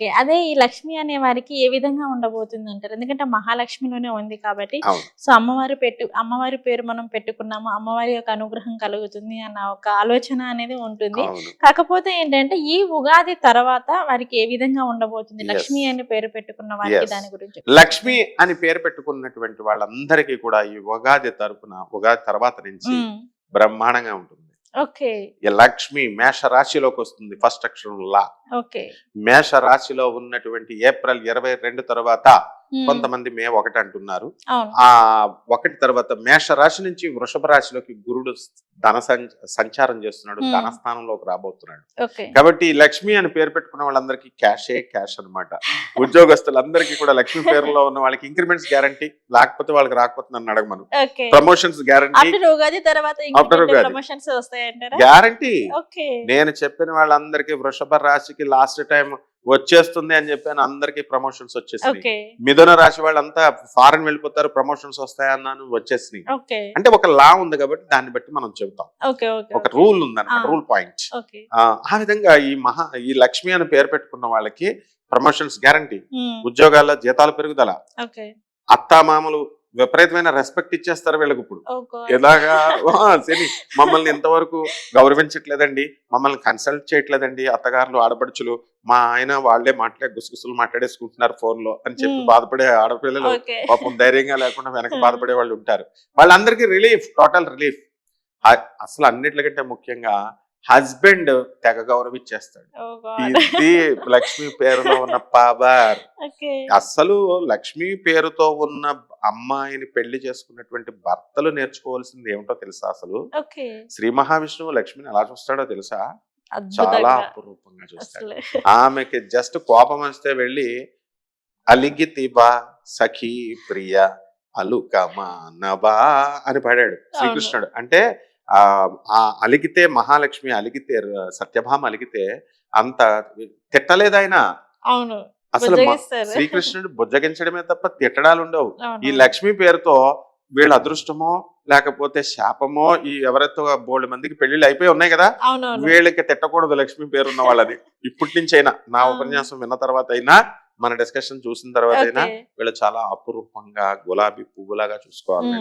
Okay. అదే ఈ లక్ష్మి అనే వారికి ఏ విధంగా ఉండబోతుంది అంటారు ఎందుకంటే మహాలక్ష్మిలోనే ఉంది కాబట్టి సో అమ్మవారి పెట్టు అమ్మవారి పేరు మనం పెట్టుకున్నాము అమ్మవారి యొక్క అనుగ్రహం కలుగుతుంది అన్న ఒక ఆలోచన అనేది ఉంటుంది. కాకపోతే ఏంటంటే ఈ ఉగాది తర్వాత వారికి ఏ విధంగా ఉండబోతుంది. లక్ష్మి అని పేరు పెట్టుకున్న వారికి. దాని గురించి. లక్ష్మి అని పేరు పెట్టుకున్నటువంటి వాళ్ళందరికీ కూడా ఈ ఉగాది తరపున ఉగాది తర్వాత నుంచి బ్రహ్మాండంగా ఉంటుంది. ఓకే. లక్ష్మి మేష రాశిలోకి వస్తుంది ఫస్ట్ అక్షరం లా. మేష రాశిలో ఉన్నటువంటి ఏప్రిల్ ఇరవై రెండు తర్వాత కొంతమంది మే ఒకటి అంటున్నారు. ఆ ఒకటి తర్వాత మేష రాశి నుంచి వృషభ రాశిలోకి గురుడు ధన సంచ- సంచారం చేస్తున్నాడు. ధన స్థానంలోకి రాబోతున్నాడు. కాబట్టి లక్ష్మి అని పేరు పెట్టుకున్న వాళ్ళందరికీ క్యాషే క్యాష్ అన్నమాట. ఉద్యోగస్తులందరికీ కూడా లక్ష్మి పేరులో ఉన్న వాళ్ళకి ఇంక్రిమెంట్స్ గ్యారంటీ లేకపోతే వాళ్ళకి రాకపోతే నన్ను అడగమను. Promotions guarantee. గ్యారంటీ. నేను చెప్పిన వాళ్ళందరికీ వృషభ రాశికి లాస్ట్ టైం వచ్చేస్తుంది అని చెప్పాను అందరికీ ప్రమోషన్స్ వచ్చేసినాయి. మిథున రాశి వాళ్ళంతా ఫారెన్ వెళ్ళిపోతారు ప్రమోషన్స్ వస్తాయన్నాను వచ్చేసినాయి. అంటే ఒక లా ఉంది కాబట్టి దాన్ని బట్టి మనం చెబుతాం. ఒక రూల్ ఉందన్నమాట. రూల్ పాయింట్ ఆ విధంగా ఈ మహా ఈ లక్ష్మి అని పేరు పెట్టుకున్న వాళ్ళకి ప్రమోషన్స్ గ్యారంటీ ఉమ్, ఉద్యోగాల్లో జీతాలు పెరుగుదల. అత్తామామలు విపరీతమైన రెస్పెక్ట్ ఇచ్చేస్తారు వీళ్ళకి ఇప్పుడు. గాడ్. ఎలాగా? శని మమ్మల్ని ఇంతవరకు గౌరవించట్లేదండి మమ్మల్ని కన్సల్ట్ చేయట్లేదండి అత్తగారులు ఆడపడుచులు. మా ఆయన వాళ్ళే మాట్లాడే గుసగుసలు మాట్లాడేసుకుంటున్నారు ఫోన్లో అని చెప్పి Hmm. బాధపడే ఆడపిల్లలు పాపం ధైర్యంగా లేకుండా వెనక Hmm. బాధపడే వాళ్ళు ఉంటారు. వాళ్ళందరికీ రిలీఫ్ టోటల్ రిలీఫ్ అసలు అన్నిటికంటే ముఖ్యంగా హస్బెండ్ తెగ గౌరవించేస్తాడు ఓ గాడ్. ఇది లక్ష్మి పేరులో ఉన్న పవర్ ఓకే అస్సలు లక్ష్మి పేరుతో ఉన్న అమ్మాయిని పెళ్ళి చేసుకున్నటువంటి భర్తలు నేర్చుకోవాల్సింది ఏమిటో తెలుసా అసలు? శ్రీ మహావిష్ణువు లక్ష్మిని ఎలా చూస్తాడో తెలుసా? చాలా అపురూపంగా చూస్తాడు. అసలు. ఆమెకి జస్ట్ కోపం వస్తే వెళ్ళి అలిగితిబా సఖీ ప్రియ అలుకమానబా అని పాడాడు శ్రీకృష్ణుడు. అంటే అలిగితే మహాలక్ష్మి అలిగితే సత్యభామ అలిగితే అంత తిట్టలేదు ఆయన అవును అసలు. శ్రీకృష్ణుడు బుజ్జగించడమే తప్ప తిట్టడాలు ఉండవు. ఈ లక్ష్మి పేరుతో వీళ్ళ అదృష్టమో లేకపోతే శాపమో ఈ ఎవరితో బోల్డ్ మందికి పెళ్ళిళ్ళు అయిపోయి ఉన్నాయి కదా వీళ్ళకి తిట్టకూడదు లక్ష్మి పేరున్న వాళ్ళది ఇప్పటి నుంచి అయినా నా ఆ. ఉపన్యాసం విన్న తర్వాత అయినా మన డిస్కషన్ చూసిన తర్వాత అయినా వీళ్ళు చాలా అపురూపంగా గులాబీ పువ్వులాగా చూసుకోవాలి.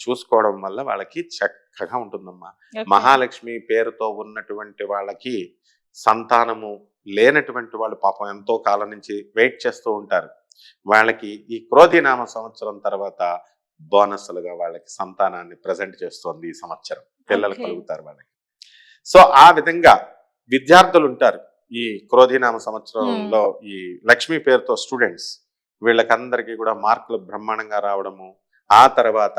చూసుకోవడం వల్ల వాళ్ళకి చక్కగా ఉంటుందమ్మా. మహాలక్ష్మి పేరుతో ఉన్నటువంటి వాళ్ళకి సంతానము లేనటువంటి వాళ్ళు పాపం ఎంతో కాలం నుంచి వెయిట్ చేస్తూ ఉంటారు వాళ్ళకి ఈ క్రోధినామ సంవత్సరం తర్వాత బోనస్లుగా వాళ్ళకి సంతానాన్ని ప్రజెంట్ చేస్తోంది ఈ సంవత్సరం పిల్లలు. కలుగుతారు వాళ్ళకి సో ఆ విధంగా విద్యార్థులు ఉంటారు ఈ క్రోధినామ సంవత్సరంలో ఈ లక్ష్మి పేరుతో స్టూడెంట్స్ వీళ్ళకందరికీ కూడా మార్కులు బ్రహ్మాండంగా రావడము ఆ తర్వాత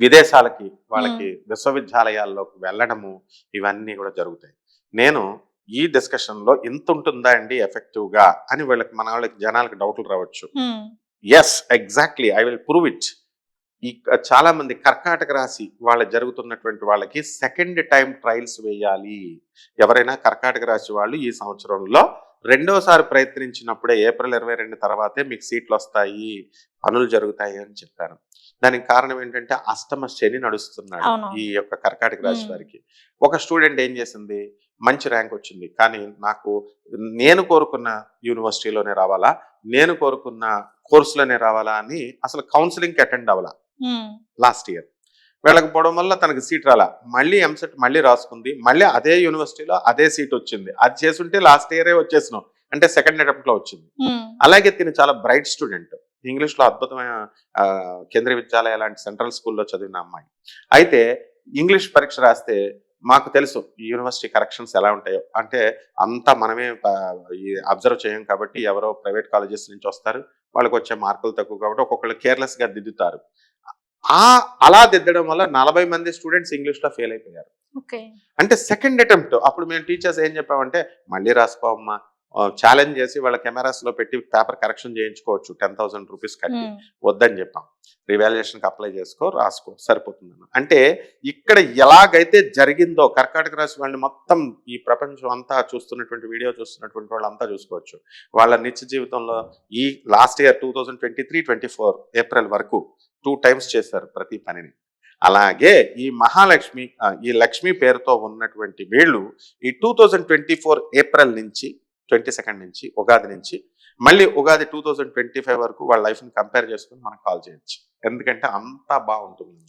విదేశాలకి వాళ్ళకి విశ్వవిద్యాలయాల్లోకి వెళ్ళడము ఇవన్నీ కూడా జరుగుతాయి. నేను ఈ డిస్కషన్లో ఇంత ఉంటుందా అండి ఎఫెక్టివ్గా అని వీళ్ళకి మన వాళ్ళకి జనాలకి డౌట్లు రావచ్చు. Yes exactly I will prove it ఈ చాలా మంది కర్కాటక రాశి వాళ్ళ జరుగుతున్నటువంటి వాళ్ళకి సెకండ్ టైం ట్రయల్స్ వేయాలి. ఎవరైనా కర్కాటక రాశి వాళ్ళు ఈ సంవత్సరంలో రెండోసారి ప్రయత్నించినప్పుడే ఏప్రిల్ ఇరవై రెండు తర్వాతే మీకు సీట్లు వస్తాయి పనులు జరుగుతాయి అని చెప్పాను దానికి కారణం ఏంటంటే అష్టమ శని నడుస్తున్నాడు. ఈ యొక్క కర్కాటక రాశి. వారికి. ఒక స్టూడెంట్ ఏం చేసింది? మంచి ర్యాంక్ వచ్చింది. కానీ నాకు నేను కోరుకున్న యూనివర్సిటీలోనే రావాలా? నేను కోరుకున్న కోర్సులోనే రావాలా అని అసలు కౌన్సిలింగ్కి అటెండ్ అవ్వాలా. Last year. వెళ్ళకపోవడం వల్ల తనకి సీట్ రాలా. మళ్ళీ ఎంసెట్ మళ్ళీ రాసుకుంది. మళ్ళీ అదే యూనివర్సిటీలో అదే సీట్ వచ్చింది. అది చేసుంటే లాస్ట్ ఇయరే వచ్చేసినాం. అంటే సెకండ్ అటెంప్ట్లో వచ్చింది అలాగే తిని చాలా బ్రైట్ స్టూడెంట్. ఇంగ్లీష్లో అద్భుతమైన కేంద్రీయ విద్యాలయ లాంటి సెంట్రల్ స్కూల్లో చదివిన అమ్మాయి. అయితే ఇంగ్లీష్ పరీక్ష రాస్తే మాకు తెలుసు ఈ యూనివర్సిటీ కరెక్షన్స్ ఎలా ఉంటాయో. అంటే అంతా మనమే అబ్జర్వ్ చేయం కాబట్టి ఎవరో ప్రైవేట్ కాలేజెస్ నుంచి వస్తారు. వాళ్ళకి వచ్చే మార్కులు తక్కువ కాబట్టి ఒక్కొక్కళ్ళు కేర్లెస్గా దిద్దుతారు. ఆ అలా దిద్దడం వల్ల నలభై మంది స్టూడెంట్స్ ఇంగ్లీష్లో ఫెయిల్ అయిపోయారు. అంటే సెకండ్ అటెంప్ట్ అప్పుడు మేము టీచర్స్ ఏం చెప్పామంటే మళ్ళీ రాసుకోమ్మా ఛాలెంజ్ చేసి వాళ్ళ కెమెరాస్లో పెట్టి పేపర్ కరెక్షన్ చేయించుకోవచ్చు. టెన్ థౌసండ్ రూపీస్ కట్టి వద్దని చెప్పాం. రివాల్యుయేషన్కి అప్లై చేసుకో రాసుకో సరిపోతుంది అన్న అంటే ఇక్కడ ఎలాగైతే జరిగిందో కర్కాటక రాశి వాళ్ళని మొత్తం ఈ ప్రపంచం అంతా చూస్తున్నటువంటి వీడియో చూస్తున్నటువంటి వాళ్ళంతా చూసుకోవచ్చు. వాళ్ళ నిత్య జీవితంలో ఈ last year two thousand twenty three twenty four April వరకు టూ టైమ్స్ చేశారు ప్రతి పనిని. అలాగే ఈ మహాలక్ష్మి ఈ లక్ష్మి పేరుతో ఉన్నటువంటి వీళ్ళు ఈ two thousand twenty four April నుంచి ట్వంటీ సెకండ్ నుంచి ఉగాది నుంచి మళ్ళీ Ugadi two thousand twenty five వరకు వాళ్ళ లైఫ్ని కంపేర్ చేసుకుని మనకు కాల్ చేయొచ్చు. ఎందుకంటే అంతా బాగుంటుంది.